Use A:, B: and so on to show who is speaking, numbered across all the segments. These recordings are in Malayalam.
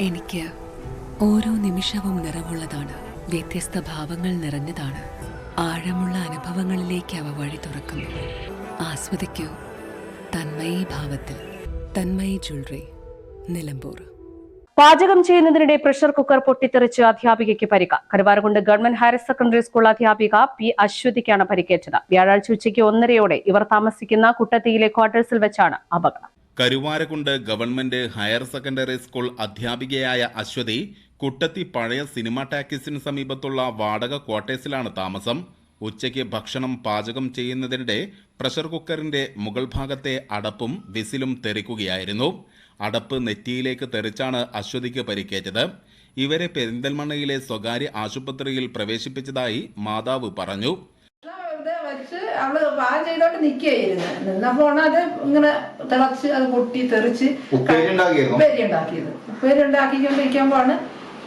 A: എനിക്ക് ഓരോ നിമിഷവും നിറവുള്ളതാണ്. വ്യത്യസ്ത ഭാവങ്ങൾ നിറഞ്ഞതാണ്. ആഴമുള്ള അനുഭവങ്ങളിലേക്ക് അവ വഴി തുറക്കുന്നു. ആസ്വദിക്കൂ. തന്മയി ഭാവത്തിൽ. തന്മയി ജ്വല്ലറി. നിലമ്പൂർ.
B: പാചകം ചെയ്യുന്നതിനിടെ പ്രഷർ കുക്കർ പൊട്ടിത്തെറിച്ച് അധ്യാപികയ്ക്ക് പരിക്ക്. Karuvarakundu government higher secondary school അധ്യാപിക പി അശ്വതിക്കാണ് പരിക്കേറ്റത്. വ്യാഴാഴ്ച ഉച്ചയ്ക്ക് ഒന്നരയോടെ ഇവർ താമസിക്കുന്ന കുട്ടത്തിയിലെ ക്വാർട്ടേഴ്സിൽ വെച്ചാണ് അപകടം.
C: Karuvarakkundu government higher secondary school അധ്യാപികയായ അശ്വതി കുട്ടത്തി പഴയ സിനിമ ടാക്കീസിന് സമീപത്തുള്ള വാടക ക്വാർട്ടേഴ്സിലാണ് താമസം. ഉച്ചയ്ക്ക് ഭക്ഷണം പാചകം ചെയ്യുന്നതിനിടെ പ്രഷർ കുക്കറിന്റെ മുകൾ ഭാഗത്തെ അടപ്പും വിസിലും തെറിക്കുകയായിരുന്നു. അടപ്പ് നെറ്റിയിലേക്ക് തെറിച്ചാണ് അശ്വതിക്ക് പരിക്കേറ്റത്. ഇവരെ പെരിന്തൽമണ്ണയിലെ സ്വകാര്യ ആശുപത്രിയിൽ പ്രവേശിപ്പിച്ചതായി മാതാവ് പറഞ്ഞു.
D: വെച്ച് അവൾ പാകം ചെയ്തോണ്ട് നിക്കുകയായിരുന്നു നിന്നപ്പോണ് അത് ഇങ്ങനെ തിളച്ച് അത് പൊട്ടി തെറിച്ച്
E: ഉപ്പേരി
D: ഉണ്ടാക്കിയത്. ഉപ്പേരി ഉണ്ടാക്കിക്കൊണ്ടിരിക്കുമ്പോഴാണ്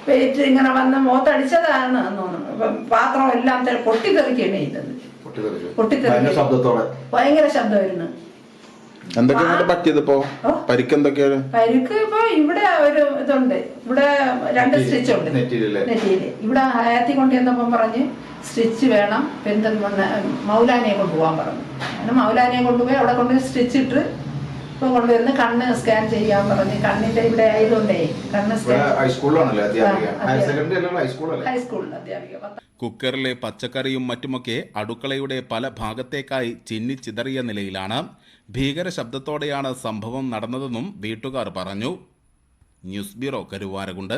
D: പേറ്റ് ഇങ്ങനെ വന്ന് മോത്തടിച്ചതാണ് എന്ന് തോന്നുന്നു പാത്രം എല്ലാം പൊട്ടി പൊട്ടിത്തെറിക്കുകയാണ് ചെയ്തത്.
E: ഭയങ്കര ശബ്ദത്തോടെ.
D: ഭയങ്കര ശബ്ദമായിരുന്നു.
E: എന്തൊക്കെയാണ് പറ്റിയത് ഇപ്പോ?
D: പരിക്ക് ഇപ്പൊ ഇവിടെ ഒരു ഇതുണ്ട്. ഇവിടെ രണ്ട് സ്റ്റിച്ച് ഉണ്ട്. നെറ്റിയിൽ ഇവിടെ ഹയാത്തി കൊണ്ടുവന്നപ്പം പറഞ്ഞ് സ്റ്റിച്ച് വേണം. പെരിന്തൽമണ്ണ മൗലാനയെ കൊണ്ടുപോകാൻ പറഞ്ഞു. അങ്ങനെ മൗലാനയെ കൊണ്ടുപോയി അവിടെ കൊണ്ട് സ്റ്റിച്ച് ഇട്ട് ഇപ്പൊ കൊണ്ടുവരുന്ന. കണ്ണ് സ്കാൻ ചെയ്യാൻ പറഞ്ഞു. കണ്ണിന്റെ ഇവിടെ ആയതുകൊണ്ടേ കണ്ണ് ഹൈസ്കൂളിൽ അധ്യാപിക?
C: കുക്കറിലെ പച്ചക്കറിയും മറ്റുമൊക്കെ അടുക്കളയുടെ പല ഭാഗത്തേക്കായി ചിന്നിച്ചിതറിയ നിലയിലാണ്. ഭീകര ശബ്ദത്തോടെയാണ് സംഭവം നടന്നതെന്നും വീട്ടുകാർ പറഞ്ഞു. News bureau Karuvarakundu.